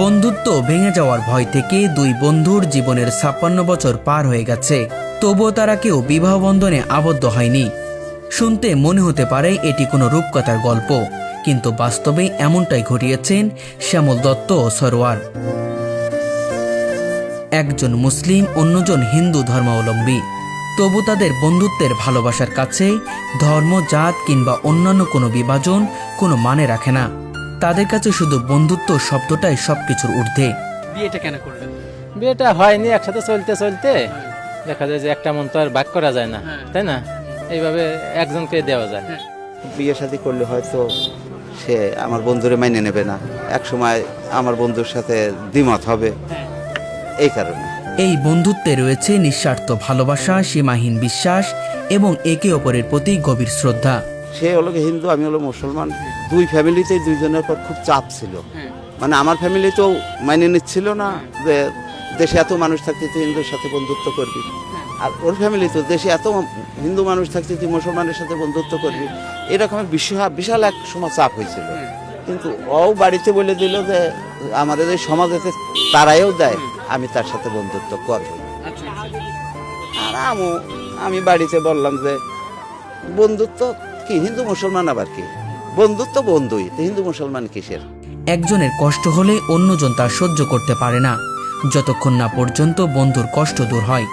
বন্ধুত্ব ভেঙে যাওয়ার ভয় থেকে দুই বন্ধুর জীবনের ছাপ্পান্ন বছর পার হয়ে গেছে। তবুও তারা কেউ বিবাহ বন্ধনে আবদ্ধ হয়নি। শুনতে মনে হতে পারে এটি কোনো রূপকথার গল্প, কিন্তু বাস্তবে এমনটাই ঘটিয়েছেন শ্যামল দত্ত ও সরোয়ার। একজন মুসলিম, অন্যজন হিন্দু ধর্মাবলম্বী। তবু তাদের বন্ধুত্বের ভালোবাসার কাছে ধর্ম, জাত কিংবা অন্যান্য কোনো বিভাজন কোনো মানে রাখে না। তাদের কাছে শুধু বন্ধুত্ব শব্দটাই সবকিছুর ঊর্ধ্বে। বিয়েটা কেন করলেন বিয়েটা হয়নি একসাথে চলতে চলতে দেখা যায় যে একটা মন তো আর ভাগ করা যায় না হ্যাঁ। তাই না? এইভাবে একজনকে দেওয়া যায়। হ্যাঁ। বিয়ে শাদী করলে হয়তো সে আমার বন্ধুরে মাইনে নেবে না। এক সময় আমার বন্ধুর সাথে দ্বিমত হবে। হ্যাঁ। এই কারণে। এই বন্ধুত্বে রয়েছে নিঃস্বার্থ ভালোবাসা সীমাহীন বিশ্বাস এবং একে অপরের প্রতি গভীর শ্রদ্ধা। সে হলো হিন্দু আমি হলো মুসলমান। দুই ফ্যামিলিতেই দুইজনের পর খুব চাপ ছিল। মানে আমার ফ্যামিলি তো মাইনে নিচ্ছিল না যে দেশে এত মানুষ থাকতে তুই হিন্দুর সাথে বন্ধুত্ব করবি। আর ওর ফ্যামিলি তো দেশে এত হিন্দু মানুষ থাকতে তুই মুসলমানের সাথে বন্ধুত্ব করবি। এরকম বিশাল বিশাল এক সময় চাপ হয়েছিল। কিন্তু ও বাড়িতে বলে দিল যে আমাদের এই সমাজেতে তারাইও দেয় আমি তার সাথে বন্ধুত্ব করব। আচ্ছা আচ্ছা। আর আমি বাড়িতে বললাম যে বন্ধুত্ব কি? হিন্দু মুসলমান আবার কি? বন্ধুত্ব বন্ধুই তো হিন্দু মুসলমান কিসের? একজনের কষ্ট হলে অন্যজন তা সহ্য করতে পারে না। যতক্ষণ না পর্যন্ত বন্ধুর কষ্ট দূর হয়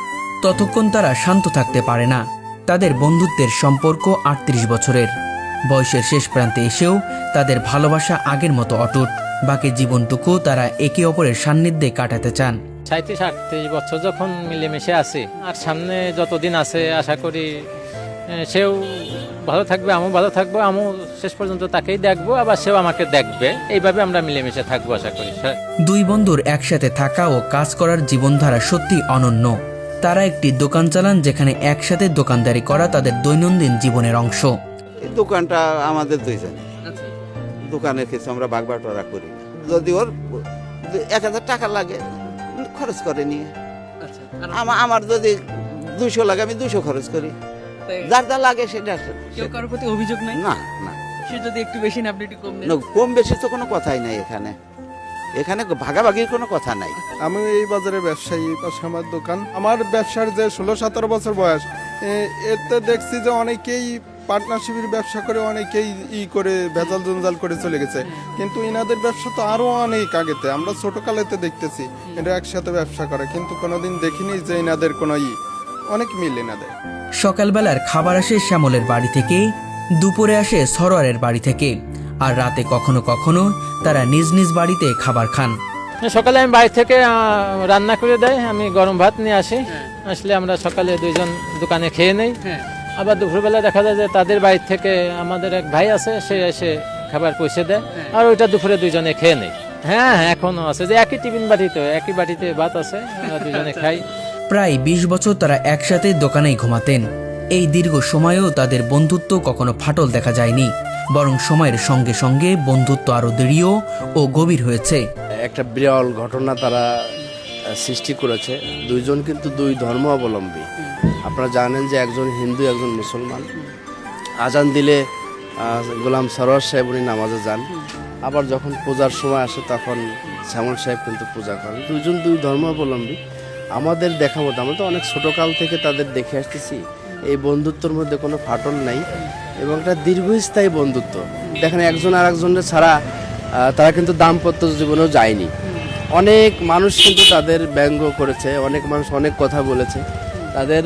ততক্ষণ তারা শান্ত থাকতে পারে না। তাদের বন্ধুত্বের সম্পর্ক আটত্রিশ বছরের। বয়সের শেষ প্রান্তে এসেও তাদের ভালোবাসা আগের মতো অটুট। বাকি জীবনটুকু তারা একে অপরের সান্নিধ্যে কাটাতে চান। সাঁত্রিশ আটত্রিশ বছর যখন মিলেমিশে আছে আর সামনে যতদিন আছে আশা করি সেও ভালো থাকবে আমিও ভালো থাকব আমিও শেষ পর্যন্ত তাকেই দেখব আবার সেও আমাকে দেখবে। এইভাবে আমরা মিলেমিশে থাকব আশা করি দুই বন্ধুর একসাথে থাকা ও কাজ করার জীবনধারা সত্যি অনন্য। তারা একটি দোকান চালান যেখানে একসাথে দোকানদারি করা তাদের দৈনন্দিন জীবনের অংশ। দোকানটা আমাদের দুইজন আচ্ছা দোকানের কিছু আমরা বাগ বাটোয়ারা করি। যদি ওর এক হাজার টাকা লাগে খরচ করে নিয়ে। আচ্ছা আমা- আমার যদি দুইশো লাগে আমি দুইশো খরচ করি। যার যা লাগে সেটা কেউ কারোর প্রতি অভিযোগ নাই? না না। সে যদি একটু বেশি না আপনি একটু কম বেশি তো কোনো কথাই নাই এখানে। এখানে ভাগাভাগির কোনো কথা নাই। আমি এই বাজারে ব্যবসায়ী পাশে আমার দোকান। আমার ব্যবসার যে ষোলো সতেরো বছর বয়স এতে দেখছি যে অনেকেই পার্টনারশিপের ব্যবসা করে অনেকেই ই করে ভেজাল জঞ্জাল করে চলে গেছে। কিন্তু ইনাদের ব্যবসা তো আরও অনেক আগেতে। আমরা ছোট কালেতে দেখতেছি এটা একসাথে ব্যবসা করে। কিন্তু কোনোদিন দেখিনি যে ইনাদের কোনো ই। অনেক মিল ইনাদের। সকালবেলার খাবার আসে শ্যামলের বাড়ি থেকে দুপুরে আসে সরোয়ারের বাড়ি থেকে আর রাতে কখনো কখনো তারা নিজ নিজ বাড়িতে খাবার খান। সকালে আমি বাড়ি থেকে রান্না করে দেয় আমি গরম ভাত নিয়ে আসি। আসলে আমরা সকালে দুইজন দোকানে খেয়ে নেই। হ্যাঁ। আবার দুপুরবেলা দেখা যায় যে তাদের বাড়ি থেকে আমাদের এক ভাই আছে সে এসে খাবার পৌঁছে দেয়। আর ওইটা দুপুরে দুইজনে খেয়ে নেই। হ্যাঁ হ্যাঁ এখনও আছে যে একই টিফিন বাড়িতে একই বাড়িতে ভাত আছে আমরা দুজনে খাই। প্রায় বিশ বছর তারা একসাথে দোকানেই ঘুমাতেন। এই দীর্ঘ সময়েও তাদের বন্ধুত্ব কখনো ফাটল দেখা যায়নি, বরং সময়ের সঙ্গে সঙ্গে বন্ধুত্ব আরও দৃঢ় ও গভীর হয়েছে। একটা বিরল ঘটনা তারা সৃষ্টি করেছে। দুইজন কিন্তু দুই ধর্ম অবলম্বী। আপনারা জানেন যে একজন হিন্দু, একজন মুসলমান। আজান দিলে গোলাম সরোয়ার সাহেব উনি নামাজে যান। আবার যখন পূজার সময় আসে, তখন শ্যামল সাহেব কিন্তু পূজা করেন। দুইজন দুই ধর্ম অবলম্বী। আমাদের দেখা মতো, আমরা তো অনেক ছোটকাল থেকে তাদের দেখে আসতেছি। এই বন্ধুত্বর মধ্যে কোনো ফাটল নাই এবং একটা দীর্ঘস্থায়ী বন্ধুত্ব। দেখেন একজন আর একজনের ছাড়া তারা কিন্তু দাম্পত্য জীবনেও যায়নি। অনেক মানুষ কিন্তু তাদের ব্যঙ্গ করেছে, অনেক মানুষ অনেক কথা বলেছে। তাদের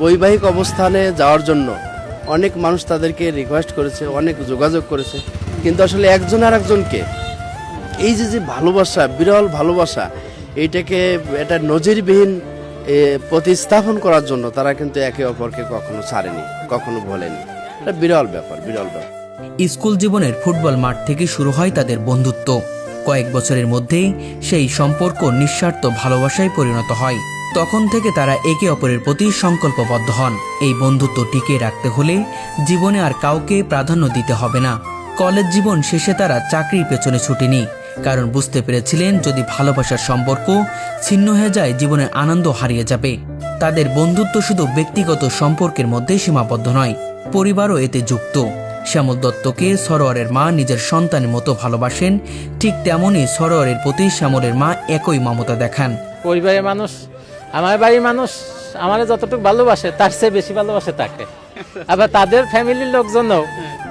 বৈবাহিক অবস্থানে যাওয়ার জন্য অনেক মানুষ তাদেরকে রিকোয়েস্ট করেছে, অনেক যোগাযোগ করেছে। কিন্তু আসলে একজন আর একজনকে এই যে যে ভালোবাসা, বিরল ভালোবাসা এইটাকে এটা নজিরবিহীন প্রতিস্থাপন করার জন্য তারা কিন্তু একে অপরকে কখনো ছাড়েনি, কখনো বলেনি এটা বিরল ব্যাপার বিরল ব্যাপার। স্কুল জীবনের ফুটবল মাঠ থেকে শুরু হয় তাদের বন্ধুত্ব। কয়েক বছরের মধ্যেই সেই সম্পর্ক নিঃস্বার্থ ভালোবাসায় পরিণত হয়। তখন থেকে তারা একে অপরের প্রতি সংকল্পবদ্ধ হন। এই বন্ধুত্ব টিকিয়ে রাখতে হলে জীবনে আর কাউকে প্রাধান্য দিতে হবে না। কলেজ জীবন শেষে তারা চাকরির পেছনে ছুটেনি। কারণ বুঝতে পেরেছিলেন যদি ভালোবাসার সম্পর্ক ছিন্ন হয়ে যায় জীবনের আনন্দ হারিয়ে যাবে। তাদের বন্ধুত্ব শুধু ব্যক্তিগত সম্পর্কের মধ্যে সীমাবদ্ধ নয়, পরিবারও এতে যুক্ত। শ্যামল দত্তকে সরোয়ারের মা নিজের সন্তানের মতো ভালোবাসেন, ঠিক তেমনই সরোয়ারের প্রতি শ্যামলের মা একই মমতা দেখান। পরিবারের মানুষ, আমার বাড়ির মানুষ, আমার যতটুকু ভালোবাসে, তার চেয়ে বেশি ভালোবাসে তাকে। আবার তাদের ফ্যামিলির লোকজনও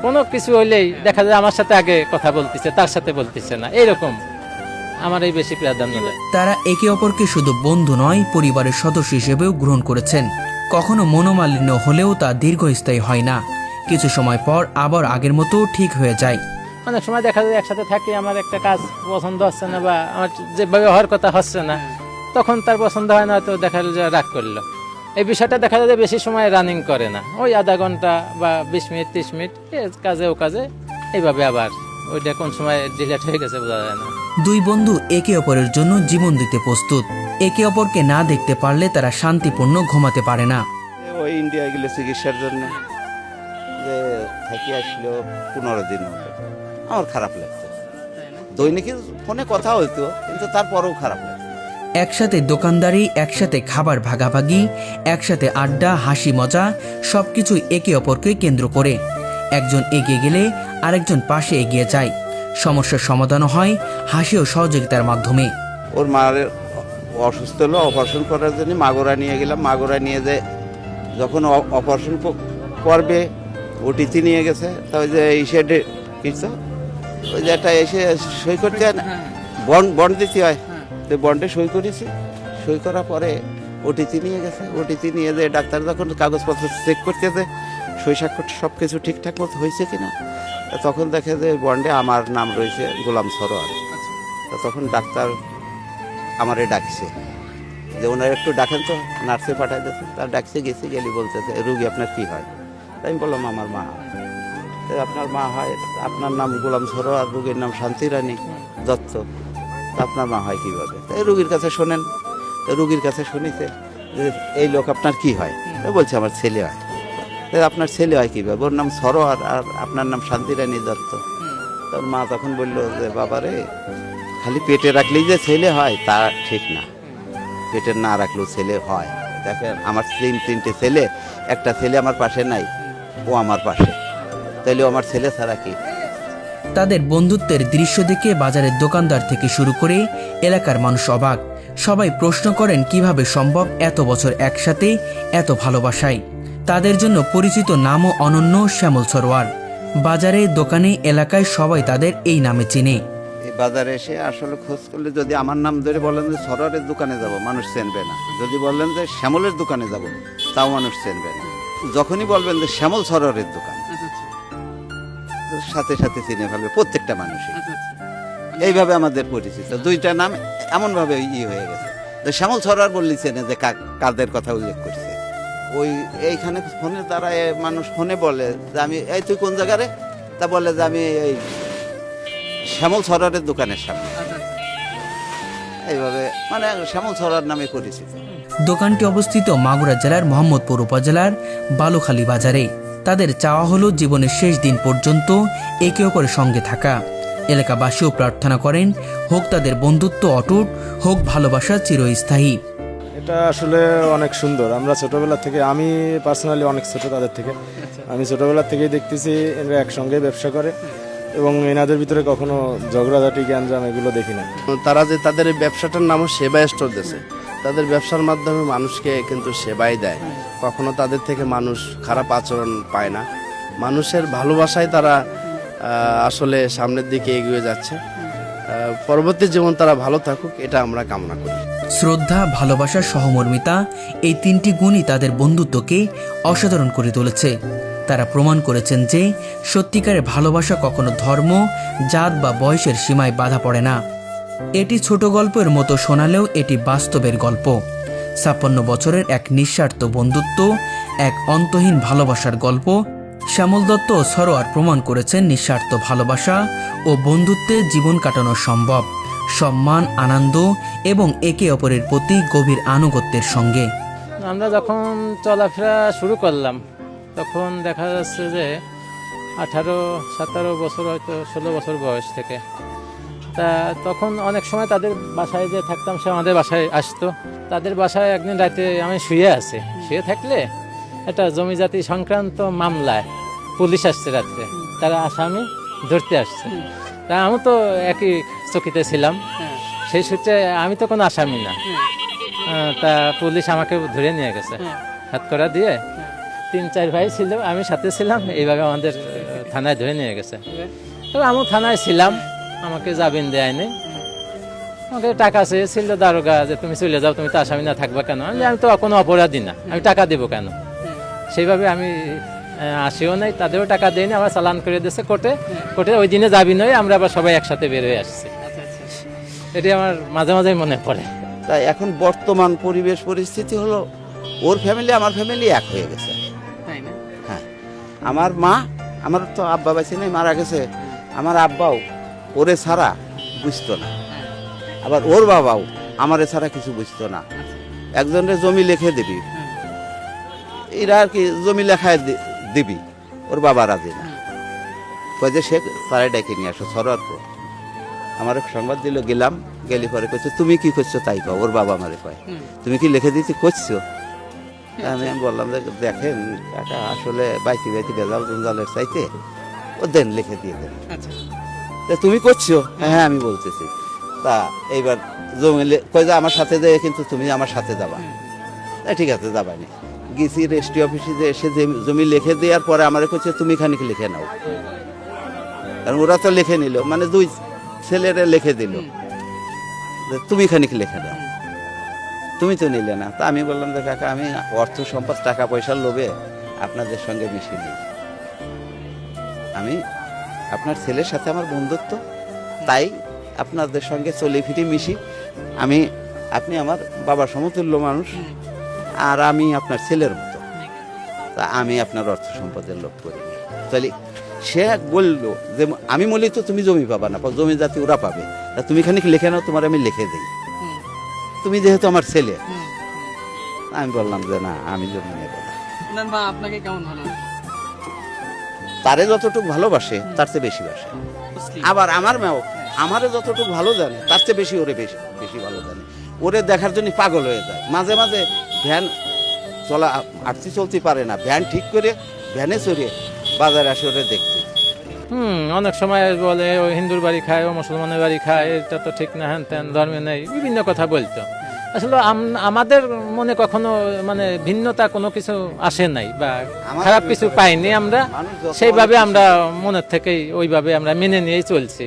কোনো কিছু হইলেই দেখা যায় আমার সাথে আগে কথা বলতেছে তার সাথে বলতেছে না। এইরকম আমার এই বেশি প্রাধান্য দেয় তারা একে অপরকে শুধু বন্ধু নয় পরিবারের সদস্য হিসেবেও গ্রহণ করেছেন। কখনো মনোমালিন্য হলেও তা দীর্ঘস্থায়ী হয় না। কিছু সময় পর আবার আগের মতো ঠিক হয়ে যায়। অনেক সময় দেখা যায় একসাথে থাকি আমার একটা কাজ পছন্দ হচ্ছে না বা আমার যেভাবে হওয়ার কথা হচ্ছে না তখন তার পছন্দ হয় না তো দেখা যায় রাগ করল। এই বিষয়টা দেখা যায় যে বেশি সময় রানিং করে না। ওই আধা ঘণ্টা বা বিশ মিনিট ত্রিশ মিনিট কাজে ও কাজে এইভাবে আবার ওইটা কোন সময় ডিলেট হয়ে গেছে বোঝা যায় না। দুই বন্ধু একে অপরের জন্য জীবন দিতে প্রস্তুত। একে অপরকে না দেখতে পারলে তারা শান্তিপূর্ণ ঘুমাতে পারে না। ওই ইন্ডিয়া গেলে চিকিৎসার জন্য যে থাকি আসলো পনেরো দিন আমার খারাপ লাগতো। দৈনিক ফোনে কথা হইতো কিন্তু তারপরেও খারাপ লাগতো। একসাথে দোকানদারি একসাথে খাবার ভাগাভাগি একসাথে আড্ডা হাসি মজা সবকিছু একে অপরকে কেন্দ্র করে। একজন এগিয়ে গেলে আরেকজন পাশে এগিয়ে যায়। সমস্যার সমাধানও হয় হাসি ও সহযোগিতার মাধ্যমে। ওর মার অসুস্থ হলো অপারেশন করার জন্য মাগোরা নিয়ে গেলাম। মাগোরা নিয়ে যে যখন অপারেশন করবে ওটিতে নিয়ে গেছে। তা ওই যে এই সাইডে কিছু ওই যে একটা এসে সই করতে হয় না? বন্ড বন্ড দিতে হয়। তো বন্ডে সই করেছি, সই করার পরে ওটিতে নিয়ে গেছে। ওটিতে নিয়ে যে ডাক্তার যখন কাগজপত্র চেক করতে করতেছে, সই স্বাক্ষর সব কিছু ঠিকঠাক মতো হয়েছে কিনা, তখন দেখে যে বন্ডে আমার নাম রয়েছে গোলাম সরোয়ার। তা তখন ডাক্তার আমারে ডাকছে। যে ওনার একটু ডাকেন তো, নার্সে পাঠাই দিতে তার ডাকছে, গেছে, গেলি বলতেছে, রুগী, আপনার কী হয়? তাই আমি বললাম, আমার মা। আপনার মা হয়, আপনার নাম গোলাম সরোয়ার, রুগীর নাম শান্তি রানী দত্ত। আপনার মা হয় কীভাবে? তাই রুগীর কাছে শোনেন। রুগীর কাছে শুনিতে যে এই লোক আপনার কি হয়? বলছে, আমার ছেলে হয়। তাই আপনার ছেলে হয় কীভাবে? ওর নাম সরোয়ার আর আপনার নাম শান্তি রানী দত্ত। তোর মা তখন বলল যে বাবারে খালি পেটে রাখলেই যে ছেলে হয়, তা ঠিক না। পেটে না রাখলেও ছেলে হয়। দেখেন, আমার তিন তিনটে ছেলে, একটা ছেলে আমার পাশে নাই, ও আমার পাশে। তাইলে ও আমার ছেলে ছাড়া কি? তাদের বন্ধুত্বের দৃশ্য দেখে বাজারের দোকানদার থেকে শুরু করে এলাকার মানুষ অবাক। সবাই প্রশ্ন করেন, কীভাবে সম্ভব এত বছর একসাথে এত ভালোবাসায়? তাদের জন্য পরিচিত নামও অনন্য শ্যামল সরোয়ার। বাজারে, দোকানে, এলাকায় সবাই তাদের এই নামে চিনে। বাজারে এসে আসলে খোঁজ করলে যদি আমার নাম ধরে বলেন যে সরোয়ারের দোকানে যাব, মানুষ চেনবে না। যদি বললেন যে শ্যামলের দোকানে যাব, তাও মানুষ চেনবে না। যখনই বলবেন যে শ্যামল সরোয়ারের দোকান সাথে সাথে চিনে ফেলবে প্রত্যেকটা মানুষই। আচ্ছা আচ্ছা। এইভাবে আমাদের পরিচিত। দুইটা নাম এমনভাবে ই হয়ে গেছে। তো শ্যামল সরোয়ার বললি চেনে যে কা- কাদের কথা উল্লেখ করছে। ওই এইখানে ফোনের দ্বারা এ মানুষ ফোনে বলে যে আমি এই তুই কোন জায়গারে তা বলে যে আমি এই শ্যামল সরোয়ারের দোকানের সামনে। আচ্ছা। এইভাবে মানে শ্যামল সরোয়ার নামে পরিচিত। দোকানটি অবস্থিত মাগুরা জেলার মোহাম্মদপুর উপজেলার বালুখালী বাজারে। তাদের চাওয়া হলো জীবনের শেষ দিন পর্যন্ত একে অপরের সঙ্গে থাকা। এলাকাবাসীও প্রার্থনা করেন হোক তাদের বন্ধুত্ব অটুট হোক ভালোবাসা চিরস্থায়ী। এটা আসলে অনেক সুন্দর। আমরা ছোটবেলা থেকে আমি পার্সোনালি অনেক ছোট তাদের থেকে। আমি ছোটবেলা থেকেই দেখতেছি এরা একসঙ্গে ব্যবসা করে এবং এনাদের ভিতরে কখনো ঝগড়াঝাটি গ্যাঞ্জাম এগুলো দেখি না তারা যে তাদের এই ব্যবসাটার নামও সেবা স্টোর দিয়েছে। তাদের ব্যবসার মাধ্যমে মানুষকে কিন্তু সেবাই দেয়। কখনো তাদের থেকে মানুষ খারাপ আচরণ পায় না। মানুষের ভালোবাসায় তারা আসলে সামনের দিকে এগিয়ে যাচ্ছে। পরবর্তী জীবন তারা ভালো থাকুক, এটা আমরা কামনা করি। শ্রদ্ধা, ভালোবাসা, সহমর্মিতা, এই তিনটি গুণই তাদের বন্ধুত্বকে অসাধারণ করে তুলেছে। তারা প্রমাণ করেছেন যে সত্যিকারের ভালোবাসা কখনো ধর্ম, জাত বা বয়সের সীমায় বাধা পড়ে না। এটি ছোট গল্পের মতো শোনালেও এটি বাস্তবের গল্প। ছাপ্পান্ন বছরের এক নিঃস্বার্থ বন্ধুত্ব, এক অন্তহীন ভালোবাসার গল্প, শ্যামল দত্ত ও সরোয়ার প্রমাণ করেছেন নিঃস্বার্থ ভালোবাসা ও বন্ধুত্বে জীবন কাটানো সম্ভব, সম্মান, আনন্দ এবং একে অপরের প্রতি গভীর আনুগত্যের সঙ্গে। আমরা যখন চলাফেরা শুরু করলাম, তখন দেখা যাচ্ছে যে আঠারো, সতেরো বছর হয়তো ষোলো বছর বয়স থেকে। তা তখন অনেক সময় তাদের বাসায় যে থাকতাম, সে আমাদের বাসায় আসতো। তাদের বাসায় একদিন রাতে আমি শুয়ে আছি। শুয়ে থাকলে একটা জমি জাতি সংক্রান্ত মামলায় পুলিশ আসছে রাত্রে। তারা আসামি ধরতে আসছে। তা আমি তো একই চকিতে ছিলাম। সেই সূত্রে আমি তো কোনো আসামি না। তা পুলিশ আমাকে ধরে নিয়ে গেছে। হাত করা দিয়ে তিন চার ভাই ছিল, আমি সাথে ছিলাম। এইভাবে আমাদের থানায় ধরে নিয়ে গেছে। তো আমি থানায় ছিলাম। আমাকে জামিন দেয়নি আমাকে টাকা চেয়েছিল দারোগা যে তুমি চলে যাও তুমি তো আসামি না থাকবা কেন? আমি আমি তো কোনো অপরাধী না আমি টাকা দেবো কেন? সেইভাবে আমি আসিও নাই তাদেরও টাকা দেয়নি আমার চালান করে দিয়েছে কোর্টে। কোর্টে ওই দিনে যাবি নয় আমরা আবার সবাই একসাথে বের হয়ে আসছি। আচ্ছা আচ্ছা এটি আমার মাঝে মাঝে মনে পড়ে। তাই এখন বর্তমান পরিবেশ পরিস্থিতি হলো ওর ফ্যামিলি আমার ফ্যামিলি এক হয়ে গেছে। তাই না? হ্যাঁ। আমার মা আমার তো আব্বা বেঁচে নেই মারা গেছে। আমার আব্বাও ওরে ছাড়া বুঝতো না। আবার ওর বাবাও আমারে ছাড়া কিছু বুঝতো না। একজনের জমি লিখে দিবি। এরা আর কি জমি লেখায় দিবি। ওর বাবা রাজি না। কয় যে সে তারাই ডেকে নিয়ে আসো সরোয়ারপুর আমার সংবাদ দিল গেলাম। গেলি পরে কইছে তুমি কি করছ তাই কও? ওর বাবা আমারে কয় তুমি কি লিখে দিতে করছ? আমি বললাম যে দেখেন কাকা আসলে বাইতি বাইতি বেজাল জঞ্জালের চাইতে ও দেন লিখে দিয়ে দেন। আচ্ছা। তুমি করছ? হ্যাঁ হ্যাঁ আমি বলতেছি। তা এইবার জমি লে- কয় যে আমার সাথে যেয়ে কিন্তু তুমি আমার সাথে যাবা। ঠিক আছে যাবানি। গেছি রেজিস্ট্রি অফিসে যে এসে যে- জমি লিখে দেওয়ার পরে আমার কইছে তুমি খানিক লিখে নাও। কারণ ওরা তো লিখে নিল মানে দুই ছেলেরা লিখে দিল। যে তুমি খানিক লিখে দাও তুমি তো নিলে না। তা আমি বললাম যে কাকা আমি অর্থ সম্পদ টাকা পয়সার লোভে আপনাদের সঙ্গে মিশি নিই। আমি আপনার ছেলের সাথে আমার বন্ধুত্ব, তাই আপনাদের সঙ্গে চলে ফিরে মিশি। আমি, আপনি আমার বাবার সমতুল্য মানুষ, আর আমি আপনার ছেলের মতো। তা আমি আপনার অর্থ সম্পদের লোভ করি। তাহলে সে বলল যে, আমি বলি তো তুমি জমি পাবা না, জমি জাতি ওরা পাবে। তা তুমি খানিক লিখে নাও, তোমার আমি লিখে দিই। তুমি যেহেতু আমার ছেলে, আমি বললাম যে, না, আমি জমি নেব না। আপনাকে কেমন ভালো তারে যতটুকু ভালোবাসে, তার চেয়ে বেশি বাসে। আবার আমার মেয়েও আমারে যতটুকু ভালো জানে, তার চেয়ে বেশি ওরে বেশি বেশি ভালো জানে। ওরে দেখার জন্য পাগল হয়ে যায়। মাঝে মাঝে ভ্যান চলা আটতি চলতে পারে না। ভ্যান ঠিক করে ভ্যানে চড়িয়ে বাজারে আসে ওরে দেখতে। হুম, অনেক সময় বলে, ও হিন্দুর বাড়ি খায়, ও মুসলমানের বাড়ি খায়, এটা তো ঠিক না, হ্যান ত্যান, ধর্মে নেই, বিভিন্ন কথা বলতো। আসলে আম- আমাদের মনে কখনো মানে ভিন্নতা কোনো কিছু আসে নাই বা খারাপ কিছু পাইনি আমরা। সেইভাবে আমরা মনের থেকেই ওইভাবে আমরা মেনে নিয়েই চলছি।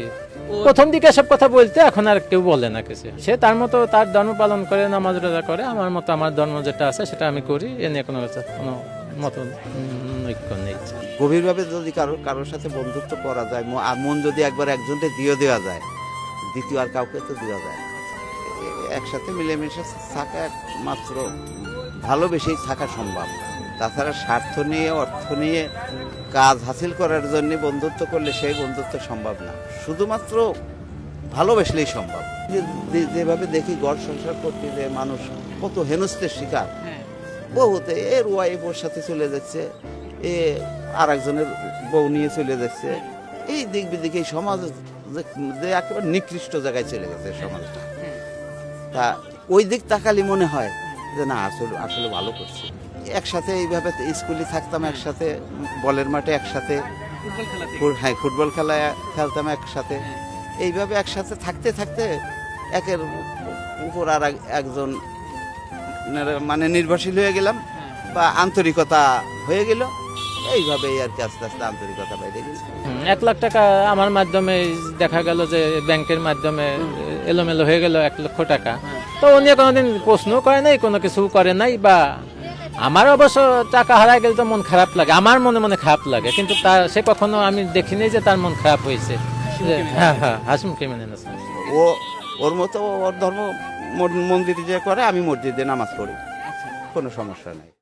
প্রথম দিকে সব কথা বলতে এখন আর কেউ বলে না কিছু। সে তার মতো তার ধর্ম পালন করে নামাজ রোজা করে আমার মতো আমার ধর্ম যেটা আছে সেটা আমি করি এ নিয়ে কোনো কোনো মতো উম, ঐক্য নেই। গভীরভাবে যদি কারও কারোর সাথে বন্ধুত্ব করা যায় মন যদি একবার একজনকে দিয়ে দেওয়া যায় দ্বিতীয় আর কাউকে তো দেওয়া যায় একসাথে মিলেমিশে থাকা মাত্র ভালোবেসেই থাকা সম্ভব। তাছাড়া স্বার্থ নিয়ে অর্থ নিয়ে কাজ হাসিল করার জন্য বন্ধুত্ব করলে সেই বন্ধুত্ব সম্ভব না। শুধুমাত্র ভালোবেসলেই সম্ভব। যেভাবে দেখি গড় সংসার করতে যে মানুষ কত হেনস্তের শিকার। হ্যাঁ। বহুতে এর ওয়াইফ ওর সাথে চলে যাচ্ছে এ আর একজনের বউ নিয়ে চলে যাচ্ছে। এই দিক বিদিক এই সমাজ যে একেবারে নিকৃষ্ট জায়গায় চলে গেছে সমাজটা। তা ওই দিক তাকালি মনে হয় যে না আসলে আসলে ভালো করছে। একসাথে এইভাবে স্কুলে থাকতাম একসাথে বলের মাঠে একসাথে খেলা হ্যাঁ ফুটবল খেলায় খেলতাম একসাথে। এইভাবে একসাথে থাকতে থাকতে একের উপর আর এক- একজন মানে নির্ভরশীল হয়ে গেলাম বা আন্তরিকতা হয়ে গেল। এইভাবেই আর কি আস্তে আস্তে আন্তরিকতা বাইরে গেছে। এক লাখ টাকা আমার মাধ্যমে দেখা গেল যে ব্যাংকের মাধ্যমে এলোমেলো হয়ে গেল এক লক্ষ টাকা। তো ও নিয়ে কোনোদিন প্রশ্ন করে নাই কোনো কিছু করে নাই বা আমার অবশ্য টাকা হারায় গেলে তো মন খারাপ লাগে আমার মনে মনে খারাপ লাগে কিন্তু তার সে কখনো আমি দেখিনি যে তার মন খারাপ হয়েছে। হ্যাঁ হ্যাঁ হাসিমুখে মেনে নিয়েছে। ও ওর মতো ওর ধর্ম মন- মন্দিরে যে করে আমি মসজিদে নামাজ পড়ি। কোনো সমস্যা নাই।